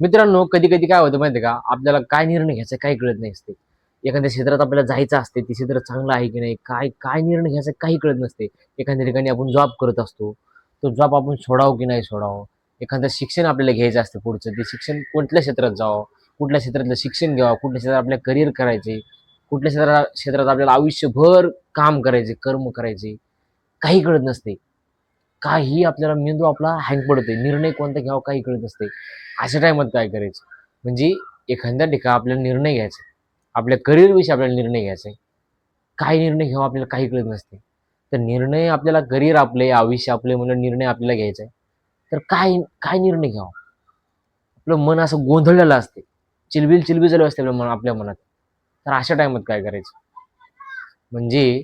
मित्रांनो कधी कधी काय होतं माहिती का? आपल्याला काय निर्णय घ्यायचा काही कळत नाही असते. एखाद्या क्षेत्रात आपल्याला जायचं असते ते क्षेत्र चांगलं आहे की नाही काय काय निर्णय घ्यायचा काही कळत नसते. एखाद्या ठिकाणी आपण जॉब करत असतो तो जॉब आपण सोडावं की नाही सोडावं? एखादं शिक्षण आपल्याला घ्यायचं असतं पुढचं ते शिक्षण कुठल्या क्षेत्रात जावं? कुठल्या क्षेत्रातलं शिक्षण घ्यावं? कुठल्या क्षेत्रात आपल्या करिअर करायचे? कुठल्या क्षेत्रात क्षेत्रात आपल्याला आयुष्यभर काम करायचे कर्म करायचे? काही कळत नसते. काही आपल्याला मेंदू आपला हँग पडतोय. निर्णय कोणता घ्यावा काही कळत नसते. अशा टायमात काय करायचं? म्हणजे एखाद्या ठिकाण आपल्याला निर्णय घ्यायचा आपल्या करिअरविषयी आपल्याला निर्णय घ्यायचा आहे. काय निर्णय घ्यावा आपल्याला काही कळत नसते. तर निर्णय आपल्याला करिअर आपले आयुष्य आपले म्हणून निर्णय आपल्याला घ्यायचा आहे. तर काय काय निर्णय घ्यावा? आपलं मन असं गोंधळलेलं असते. चिलबिल चिलबिल झालं असते आपल्या मन आपल्या मनात. तर अशा टायमात काय करायचं? म्हणजे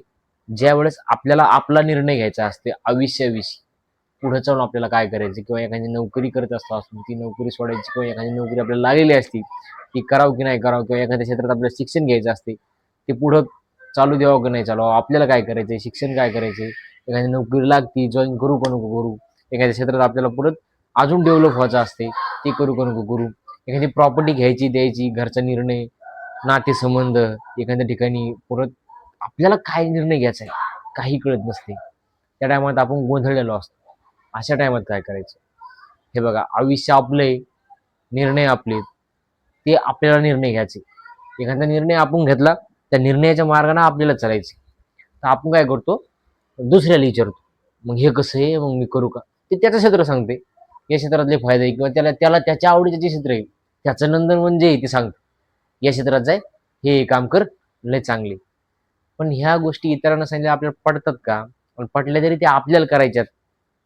ज्या वेळेस आपल्याला आपला निर्णय घ्यायचा असते आयुष्याविषयी पुढे जाऊन आपल्याला काय करायचं? किंवा एखादी नोकरी करत असतो ती नोकरी सोडायची किंवा एखादी नोकरी आपल्याला लागलेली असती ती करावं की नाही करावं किंवा एखाद्या क्षेत्रात आपल्याला शिक्षण घ्यायचं असते ते पुढं चालू द्यावं की नाही चालू? आपल्याला काय करायचं शिक्षण काय करायचं एखादी नोकरी लागती जॉईन करू का नको करू? एखाद्या क्षेत्रात आपल्याला परत अजून डेव्हलप व्हायचं असते ते करू का नको करू? एखादी प्रॉपर्टी घ्यायची द्यायची घरचा निर्णय नातेसंबंध एखाद्या ठिकाणी परत आपल्याला काय निर्णय घ्यायचा आहे? काही कळत नसते. त्या टायमात आपण गोंधळलेलो असतो. अशा टायमात काय करायचं? हे बघा आयुष्य आपले निर्णय आपले ते आपल्याला निर्णय घ्यायचे. एखादा निर्णय आपण घेतला त्या निर्णयाच्या मार्गाने आपल्याला चालायचे. तर आपण काय करतो? दुसऱ्याला विचारतो. मग हे कसं आहे? मग मी करू का? ते त्याचं क्षेत्र सांगते. या क्षेत्रातले फायदे आहे किंवा त्याला त्याला त्याच्या आवडीचे जे क्षेत्र आहे त्याचं नंदन म्हणजे ते सांगतं. या क्षेत्रात जाय हे काम कर लय चांगले. पण ह्या गोष्टी इतरांना सांगितल्या आपल्याला पडतात का? पण पटल्या तरी ते आपल्याला करायच्यात.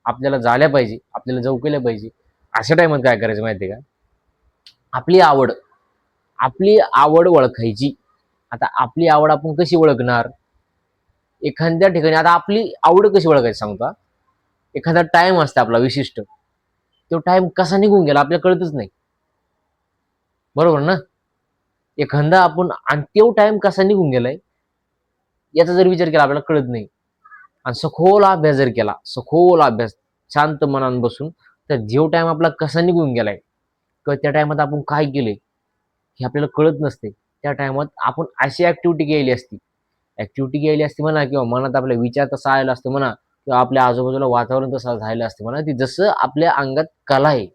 आपल्याला झाल्या पाहिजे आपल्याला जाऊ केल्या पाहिजे. अशा टायमात काय करायचं माहिती आहे का? आपली आवड आपली आवड ओळखायची. आता आपली आवड आपण कशी ओळखणार? एखाद्या ठिकाणी आता आपली आवड कशी ओळखायची सांगतो एखादा टाइम असतो आपला विशिष्ट. तो टाइम कसा निघून गेला आपल्याला कळतच नाही. बरोबर ना? एखादा आपण आणि तो टाइम कसा निघून गेलाय याचा जर विचार केला आपल्याला कळत नाही. आणि सखोल अभ्यास जर केला सखोल अभ्यास शांत मनान बसून तर जेव टाइम आपला कसा निघून गेलाय? किंवा त्या टायमात आपण काय केले हे आपल्याला कळत नसते. त्या टायमात आपण अशी ऍक्टिव्हिटी केली असती. ऍक्टिव्हिटी केली असती म्हणा किंवा मनात आपला विचार तसा आलेला असतो म्हणा किंवा आपल्या आजूबाजूला वातावरण तसं झालेलं असते म्हणा ती जसं आपल्या अंगात कला आहे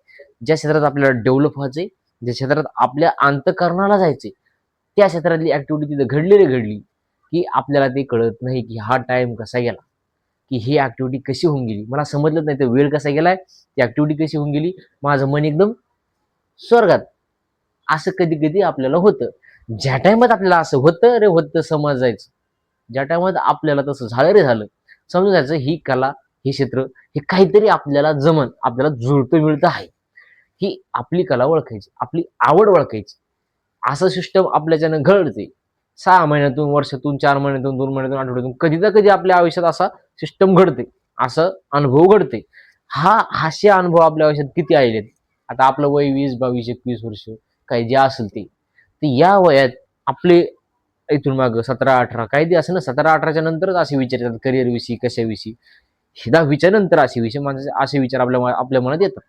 ज्या क्षेत्रात आपल्याला डेव्हलप व्हायचे ज्या क्षेत्रात आपल्या अंतकरणाला जायचे त्या क्षेत्रातली ऍक्टिव्हिटी तिथं घडलेली घडली की आपल्याला ते कळत नाही की हा टाइम कसा गेला. की ही ऍक्टिव्हिटी कशी होऊन गेली? मला समजलंच नाही तर वेळ कसा गेलाय? ती ऍक्टिव्हिटी कशी होऊन गेली? माझं मन एकदम स्वर्गात. असं कधी कधी आपल्याला होतं. ज्या टायमात आपल्याला असं होतं रे होतं समजायचं ज्या टायमात आपल्याला तसं झालं रे झालं. समजून जायचं ही कला हे क्षेत्र हे काहीतरी आपल्याला जमन आपल्याला जुळतं मिळतं आहे. ही आपली कला ओळखायची आपली आवड ओळखायची. असं सिस्टम आपल्याच्यानं घडते सहा महिन्यातून वर्षातून चार महिन्यातून दोन महिन्यातून आठवड्यातून कधी ना कधी आपल्या आयुष्यात असा सिस्टम घडते असं अनुभव घडते. हा हास्य अनुभव आपल्या आयुष्यात किती आलेत आता आपलं वय वीस बावीस एकवीस वर्ष काही जे असेल ते. या वयात आपले इथून माग सतरा अठरा काही ते असं ना सतरा अठराच्या नंतरच असे विचार येतात करिअर विषयी कशाविषयी? दहावीच्या नंतर असे विषय माणसाचे असे विचार आपल्या आपल्या मनात येतात.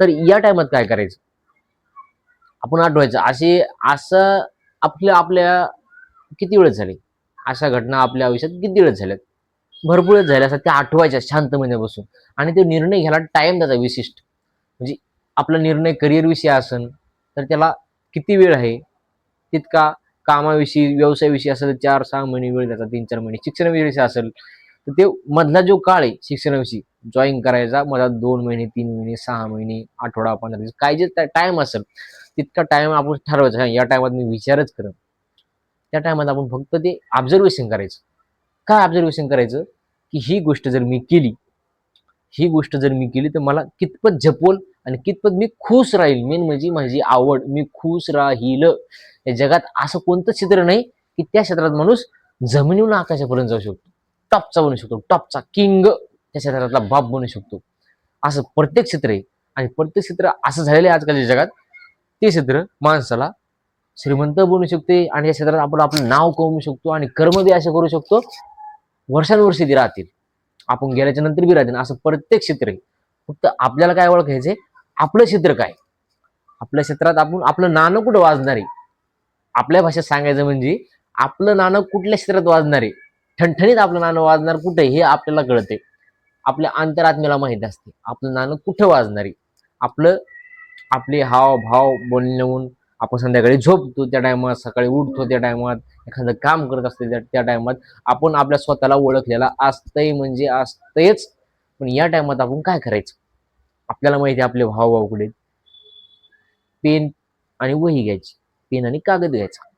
तर या टायमात काय करायचं? आपण आठवायचं असे असं आपल्या आपल्या किती वेळ झाले? अशा घटना आपल्या आयुष्यात किती वेळ झाल्यात? भरपूर वेळ झाल्या असतात त्या आठवायच्या शांत महिन्यापासून आणि ते निर्णय घ्यायला टाइम द्यायचा विशिष्ट. म्हणजे आपला निर्णय करिअरविषयी असेल तर त्याला किती वेळ आहे? तितका कामाविषयी व्यवसायाविषयी असेल तर चार सहा महिने वेळ द्यायचा तीन चार महिने. शिक्षणाविषयी असेल तर ते मधला जो काळ आहे शिक्षणाविषयी जॉईन करायचा मधात दोन महिने तीन महिने सहा महिने आठवडा पंधरा दिवस काय जे टाइम असेल तितका टाइम आपण ठरवायचा. हा, या टायमात मी विचारच करत त्या टायमात आपण फक्त ते ऑब्झर्वेशन करायचं. काय ऑब्झर्वेशन करायचं? की ही गोष्ट जर मी केली ही गोष्ट जर मी केली तर मला कितपत झपवल आणि कितपत मी खुश राहील? मेन म्हणजे माझी आवड मी खुश राहील. या जगात असं कोणतं क्षेत्र नाही की त्या क्षेत्रात माणूस जमिनीवरून आकाशापर्यंत जाऊ शकतो. टॉपचा बनू शकतो. टॉपचा किंग त्या क्षेत्रातला बाप बनू शकतो. असं प्रत्येक क्षेत्र आहे. आणि प्रत्येक क्षेत्र असं झालेलं आहे आजकालच्या जगात. ते क्षेत्र माणसाला श्रीमंत बनू शकते आणि या क्षेत्रात आपण आपलं नाव कमवू शकतो आणि कर्म बी असे करू शकतो. वर्षानुवर्षी ती राहतील. आपण गेल्याच्यानंतर बी राहतील. असं प्रत्येक क्षेत्र आहे. फक्त आपल्याला काय ओळखायचे आपलं क्षेत्र काय? आपल्या क्षेत्रात आपण आपलं नाणं कुठं वाजणार आहे? आपल्या भाषेत सांगायचं म्हणजे आपलं नाणं कुठल्या क्षेत्रात वाजणार आहे? ठणठणीत आपलं नाणं वाजणार कुठे? हे आपल्याला कळते आपल्या अंतरात्म्याला माहीत असते. आपलं नाणं कुठं वाजणार आहे? आपलं आपले हाव भाव बोलण्याहून आपण संध्याकाळी झोपतो त्या टायमात सकाळी उठतो त्या टायमात एखादं काम करत असते त्या त्या टायमात. आपण आपल्या स्वतःला ओळखलेला असतंय म्हणजे असतंयच पण या टायमात आपण काय करायचं? आपल्याला माहिती आहे आपले भाव भाव कुठे पेन आणि वही घ्यायची. पेन आणि कागद घ्यायचा.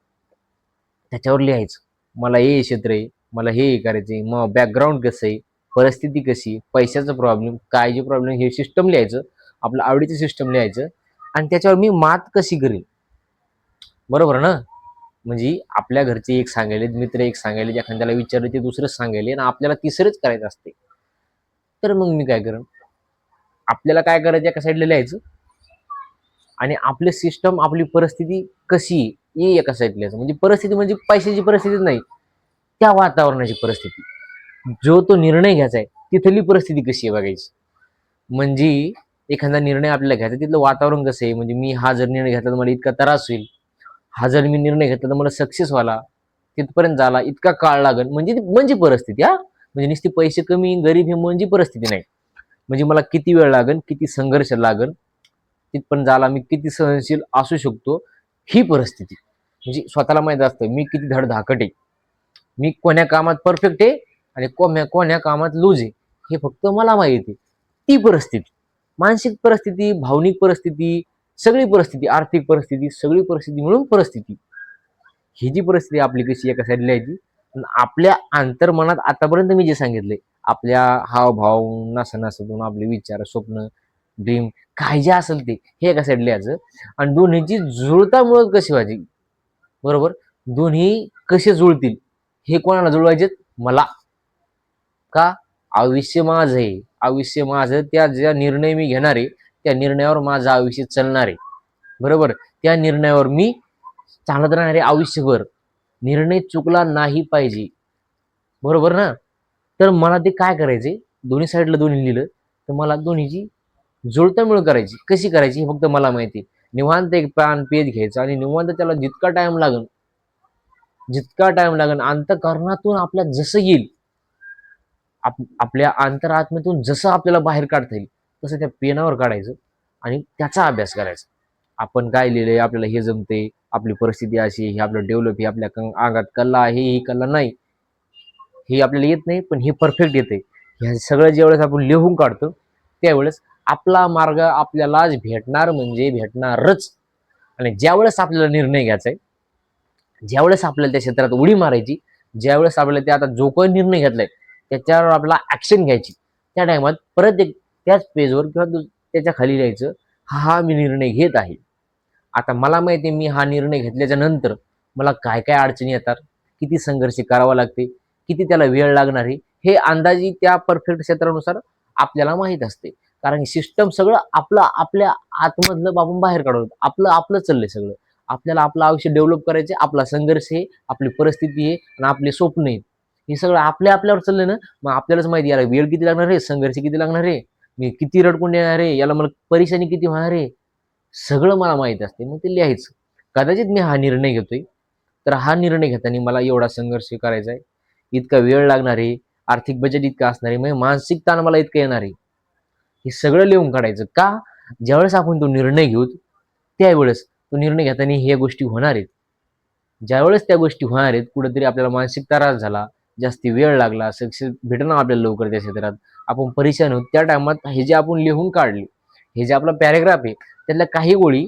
त्याच्यावर लिहायचं. मला हे क्षेत्र आहे मला हे करायचंय मग बॅकग्राऊंड कसं आहे परिस्थिती कशी पैशाचा प्रॉब्लेम काय जे प्रॉब्लेम हे सिस्टम लिहायचं आपलं आवडीचं सिस्टम लिहायचं आणि त्याच्यावर मी मात कशी करेल बरोबर ना? म्हणजे आपल्या घरचे एक सांगायले मित्र एक सांगायले एखाद्याला विचारले ते दुसरंच सांगायले आणि आपल्याला तिसरंच करायचं असते. तर मग मी काय करेन? आपल्याला काय करायचं? एका साईडला लिहायचं. आणि आपले सिस्टम आपली परिस्थिती कशी आहे, हे एका साईडला लिहायचं. म्हणजे परिस्थिती म्हणजे पैशाची परिस्थितीच नाही त्या वातावरणाची परिस्थिती. जो तो निर्णय घ्यायचा आहे तिथली परिस्थिती कशी आहे बघायची. म्हणजे एखादा निर्णय आपल्याला घ्यायचा तिथलं वातावरण कसं आहे? म्हणजे मी हा जर निर्णय घेतला तर मला इतका त्रास होईल. हा जर मी निर्णय घेतला तर मला सक्सेस व्हायला तिथपर्यंत झाला इतका काळ लागेल. म्हणजे ती म्हणजे परिस्थिती हा. म्हणजे नुसती पैसे कमी गरीब हे म्हणजे परिस्थिती नाही. म्हणजे मला किती वेळ लागेल किती संघर्ष लागेल तिथपर्यंत झाला मी किती सहनशील असू शकतो ही परिस्थिती. म्हणजे स्वतःला माहीत असतं मी किती धडधाकट आहे. मी कोण्या कामात परफेक्ट आहे आणि कोण्या कोण्या कामात लूज आहे. हे फक्त मला माहिती आहे. ती परिस्थिती. मानसिक परिस्थिती भावनिक परिस्थिती सगळी परिस्थिती आर्थिक परिस्थिती सगळी परिस्थिती मिळून परिस्थिती. ही जी परिस्थिती आपली कशी एका साईडला यायची आपल्या अंतर्मनात आतापर्यंत मी जे सांगितले आपल्या हावभाव नासानासातून आपले विचार स्वप्न ड्रीम काय जे असेल ते हे एका साईडला लिहायचं आणि दोन्हीची जुळता मुळत कशी व्हायची? बरोबर? दोन्ही कसे जुळतील हे कोणाला जुळवायचे मला. का? आयुष्य माझं आहे. आयुष्य माझं त्या ज्या निर्णय मी घेणार आहे त्या निर्णयावर माझं आयुष्य चालणार आहे. बरोबर? त्या निर्णयावर मी चालत राहणार आहे आयुष्यभर निर्णय चुकला नाही पाहिजे. बरोबर ना? तर मला ते काय करायचे? दोन्ही साईडला दोन्ही लिहिलं तर मला दोन्हीची जुळतामिळ करायची. कशी करायची हे फक्त मला माहिती आहे. निवांत एक पान पेज घ्यायचं आणि निवांत त्याला जितका टाइम लागेल जितका टाइम लागेल अंतकरणातून आपल्या जसं येईल आप आपल्या अंतरात्म्यातून जसं आपल्याला बाहेर काढता येईल तसं त्या पेनावर काढायचं आणि त्याचा अभ्यास करायचा. आपण काय लिहिलंय आपल्याला हे जमते आपली परिस्थिती अशी ही आपलं डेव्हलप ही आपल्या क- अंगात कला आहे ही कला नाही. हे आपल्याला येत नाही पण हे परफेक्ट येते ह्या सगळं ज्यावेळेस आपण लिहून काढतो त्यावेळेस आपला मार्ग आपल्यालाच भेटणार म्हणजे भेटणारच. आणि ज्यावेळेस आपल्याला निर्णय घ्यायचा आहे ज्यावेळेस आपल्याला त्या क्षेत्रात उडी मारायची ज्यावेळेस आपल्याला ते आता जो काही निर्णय घेतलाय त्याच्यावर आपल्याला ऍक्शन घ्यायची. त्या टायमात परत एक त्याच पेजवर किंवा त्याच्याखाली लिहायचं हा हा मी निर्णय घेत आहे. आता मला माहिती आहे मी हा निर्णय घेतल्याच्या नंतर मला काय काय अडचणी येतात किती संघर्ष करावा लागते किती त्याला वेळ लागणार आहे हे अंदाजी त्या परफेक्ट क्षेत्रानुसार आपल्याला माहीत असते. कारण सिस्टम सगळं आपलं आपल्या आतमधलं आपण बाहेर काढतो आपलं आपलं चाललंय सगळं. आपल्याला आपलं आयुष्य डेव्हलप करायचे आपला संघर्ष आहे आपली परिस्थिती आहे आणि आपले स्वप्न आहे. हे सगळं आपल्या आपल्यावर चाललंय ना मग आपल्यालाच माहिती याला वेळ किती लागणार आहे संघर्ष किती लागणार आहे. मी किती रडकून येणार आहे? याला मला परेशानी किती होणार आहे? सगळं मला माहीत असते. मग ते लिहायचं. कदाचित मी हा निर्णय घेतोय. तर हा निर्णय घेताना मला एवढा संघर्ष करायचा आहे. इतका वेळ लागणार आहे. आर्थिक बजेट इतकं असणार आहे. म्हणजे मानसिक ताण मला इतकं येणार आहे. हे सगळं लिहून काढायचं. का? ज्यावेळेस आपण तो निर्णय घेऊ त्यावेळेस तो निर्णय घेताना ह्या गोष्टी होणार आहेत. ज्यावेळेस त्या गोष्टी होणार आहेत कुठेतरी आपल्याला मानसिक त्रास झाला जास्ती वेळ लागला सक्सेस भेटणं आपल्याला लवकर त्या क्षेत्रात. आपण परेशान होत त्या टायमात हे जे आपण लिहून काढले हे जे आपला पॅरेग्राफ आहे त्यातल्या काही गोळी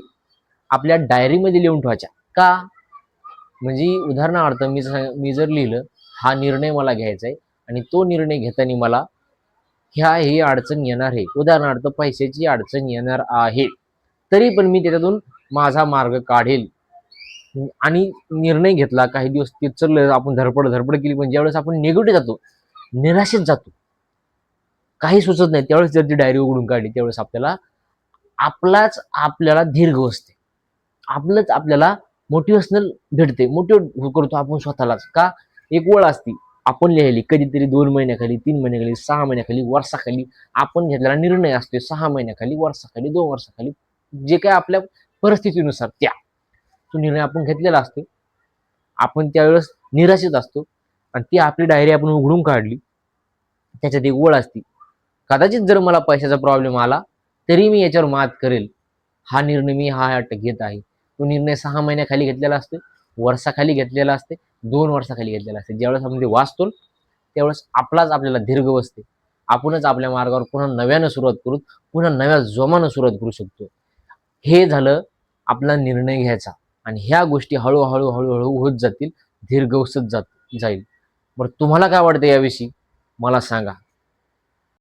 आपल्या डायरीमध्ये लिहून ठेवायच्या. का? म्हणजे उदाहरणार्थ मी मी जर लिहिलं हा निर्णय मला घ्यायचा आहे आणि तो निर्णय घेताना मला ह्या ही अडचण येणार आहे. उदाहरणार्थ पैशाची अडचण येणार आहे. तरी पण मी त्याच्यातून माझा मार्ग काढेल. आणि निर्णय घेतला काही दिवस ते चाललं आपण धडपड धडपड केली पण ज्यावेळेस आपण निगेटिव्ह जातो निराशेत जातो. काही सुचत नाही त्यावेळेस जर ती डायरी उघडून काढली त्यावेळेस आपल्याला आपलाच आपल्याला दीर्घ असते आपलंच आपल्याला मोटिवेशनल भेटते. मोटिवेट करतो आपण स्वतःलाच. का? एक वळ असती आपण लिहिली कधीतरी दोन महिन्याखाली तीन महिन्याखाली सहा महिन्याखाली वर्षाखाली आपण घेतलेला निर्णय असतो सहा महिन्याखाली वर्षाखाली दोन वर्षाखाली जे काय आपल्या परिस्थितीनुसार त्या. तो निर्णय आपण घेतलेला असतो. आपण त्यावेळेस निराशेत असतो. आणि ती आपली डायरी आपण उघडून काढली. त्याच्यात एक ओळ असती. कदाचित जर मला पैशाचा प्रॉब्लेम आला तरी मी याच्यावर मात करेल. हा निर्णय मी हा अटक घेत आहे. तो निर्णय सहा महिन्याखाली घेतलेला असतो वर्षाखाली घेतलेला असते. दोन वर्षाखाली घेतलेला असते. ज्यावेळेस आपण ते वाचतो त्यावेळेस आपलाच आपल्याला दीर्घ बसते. आपणच आपल्या मार्गावर पुन्हा नव्यानं सुरुवात करू पुन्हा नव्या जोमानं सुरुवात करू शकतो. हे झालं आपला निर्णय घ्यायचा. आणि ह्या गोष्टी हळूहळू हळूहळू होत जातील दीर्घवसत जात जाईल. बरं तुम्हाला काय वाटतं याविषयी? मला सांगा.